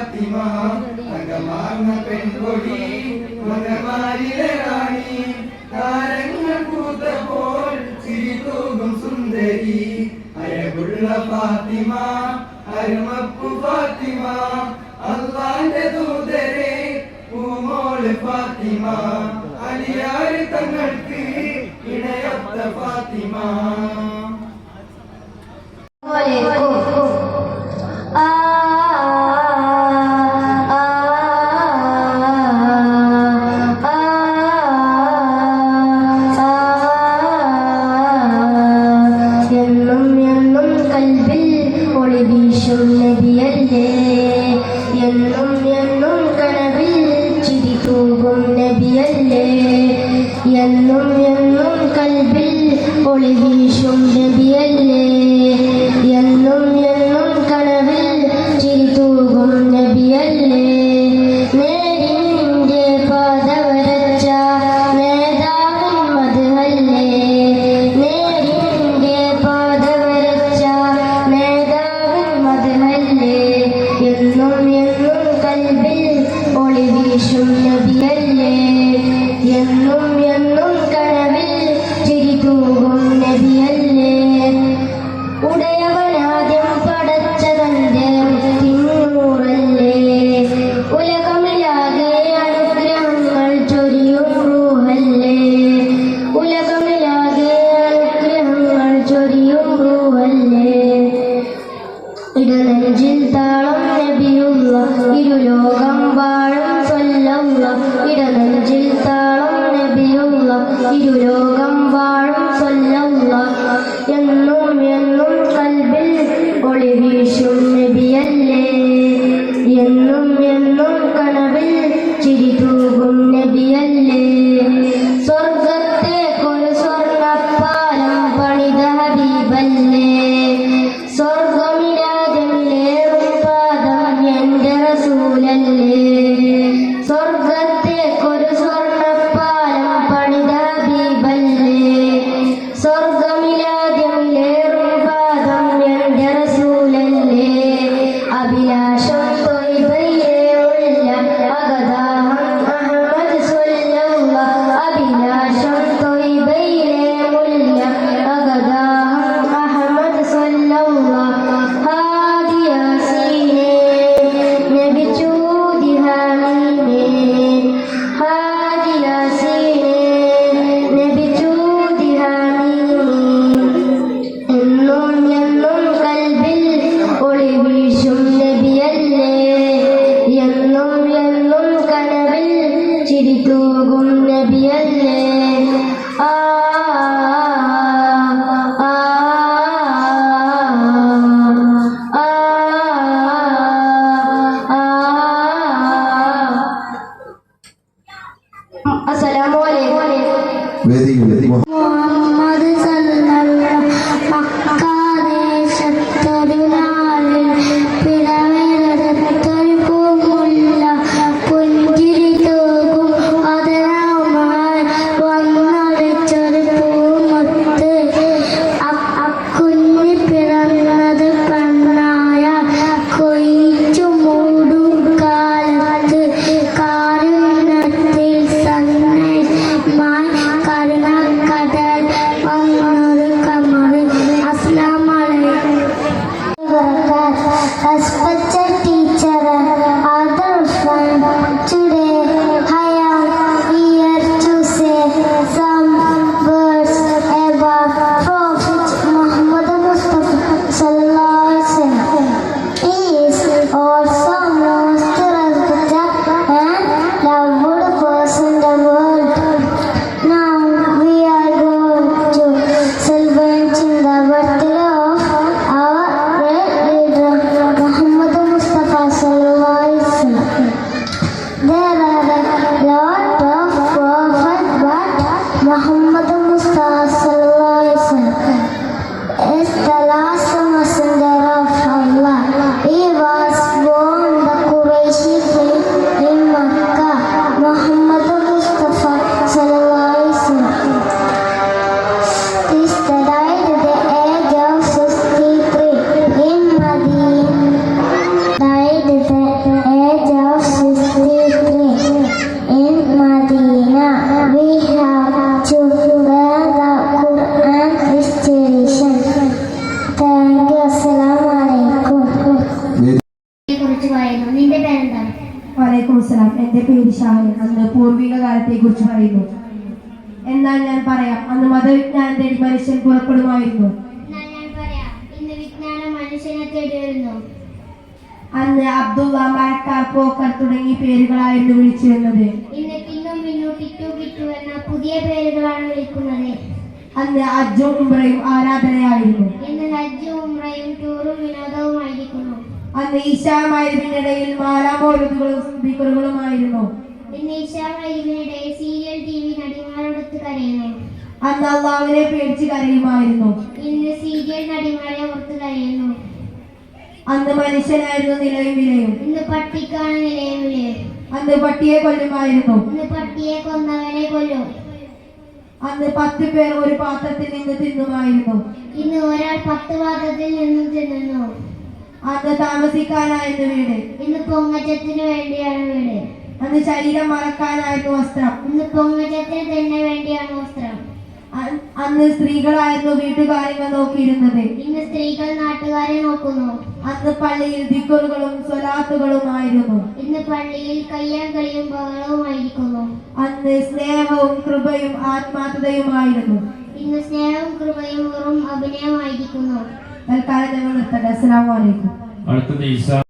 ഫാത്തിമ തങ്കമാർന്ന പെൺകൊടി മകമാരിലെ ഫാത്തിമ അരുമപ്പു ഫാത്തിമ അള്ളാന്റെ ദൂതരെ പൂമോൾ ഫാത്തിമ അലിയാര് തങ്ങൾക്ക് ഇണയത്ത ഫാത്തിമ. colegio. ഇടനെഞ്ചിൽ താളം നബിയുള്ള ഇരുലോകം വാഴും സ്വല്ലവുള്ള ഇടനെഞ്ചിൽ താളം നബിയുള്ള ഇരുലോകം سرتم نبي الليل السلام عليكم Bachchan പറയാം. അന്ന് മതവിജ്ഞാനം തേടി മനുഷ്യൻ പുറപ്പെടുമായിരുന്നു. അന്ന് അബ്ദുള്ള മരക്കാർ പോക്കർ തുടങ്ങിയ പേരുകളായിരുന്നു വിളിച്ചിരുന്നത്. പുതിയ പേരുകളാണ് വിളിക്കുന്നത്. അന്ന് അജ്ജും ഉംറയും ആരാധനയായിരുന്നു. ഇന്ന് ഹജ്ജും ഉംറയും ടൂറും വിനോദവുമായിരിക്കുന്നു അന്ന് ഈശാമായതിനിടയിൽ മാലാമോരുതുകളും സ്പീക്കറുകളുമായിരുന്നു ഇന്ന് ഇഷാ അന്ന് അള്ളാവിനെ പേടിച്ച് കരയുമായിരുന്നു. ഇന്ന് സീരിയൽ നടിമാരെ ഓർത്ത് കരയുന്നു. അന്ന് മനുഷ്യനായിരുന്നു നിലയും വിലയും. ഇന്ന് പട്ടിക്കാണ് നിലയും വിലയും. അന്ന് പട്ടിയെ കൊല്ലുമായിരുന്നു. ഇന്ന് പട്ടിയെ കൊന്നവനെ കൊല്ലും. അന്ന് പത്ത് പേർ ഒരു പാത്രത്തിൽ നിന്ന് തിന്നുമായിരുന്നു. ഇന്ന് ഒരാൾ പത്ത് പാത്രത്തിൽ നിന്ന് തിന്നുന്നു. അന്ന് താമസിക്കാനായിരുന്നു വീട്. ഇന്ന് പൊങ്ങച്ചത്തിന് വേണ്ടിയാണ് വീട്. അന്ന് ശരീരം മറക്കാനായിരുന്നു വസ്ത്രം. ഇന്ന് പൊങ്ങച്ചത്തിന് തന്നെ വേണ്ടിയാണ് വസ്ത്രം. അന്ന് സ്ത്രീകളായിരുന്നു വീട്ടുകാര്യങ്ങൾ നോക്കിയിരുന്നത്. ഇന്ന് സ്ത്രീകൾ നാട്ടുകാരെ നോക്കുന്നു. അന്ന് പള്ളിയിൽ ദിക്കറുകളും സ്വലാത്തുകളും ആയിരുന്നു ഇന്ന് പള്ളിയിൽ കയ്യാങ്കളിയും ബഹളവുമായിരിക്കുന്നു. അന്ന് സ്നേഹവും കൃപയും ആത്മാർത്ഥതയുമായിരുന്നു. ഇന്ന് സ്നേഹവും കൃപയും വെറും അഭിനയമായിരിക്കുന്നു. തൽക്കാലം ഞങ്ങൾ നിർത്തട്ടെ. അസ്സലാമു അലൈക്കും. അടുത്തത്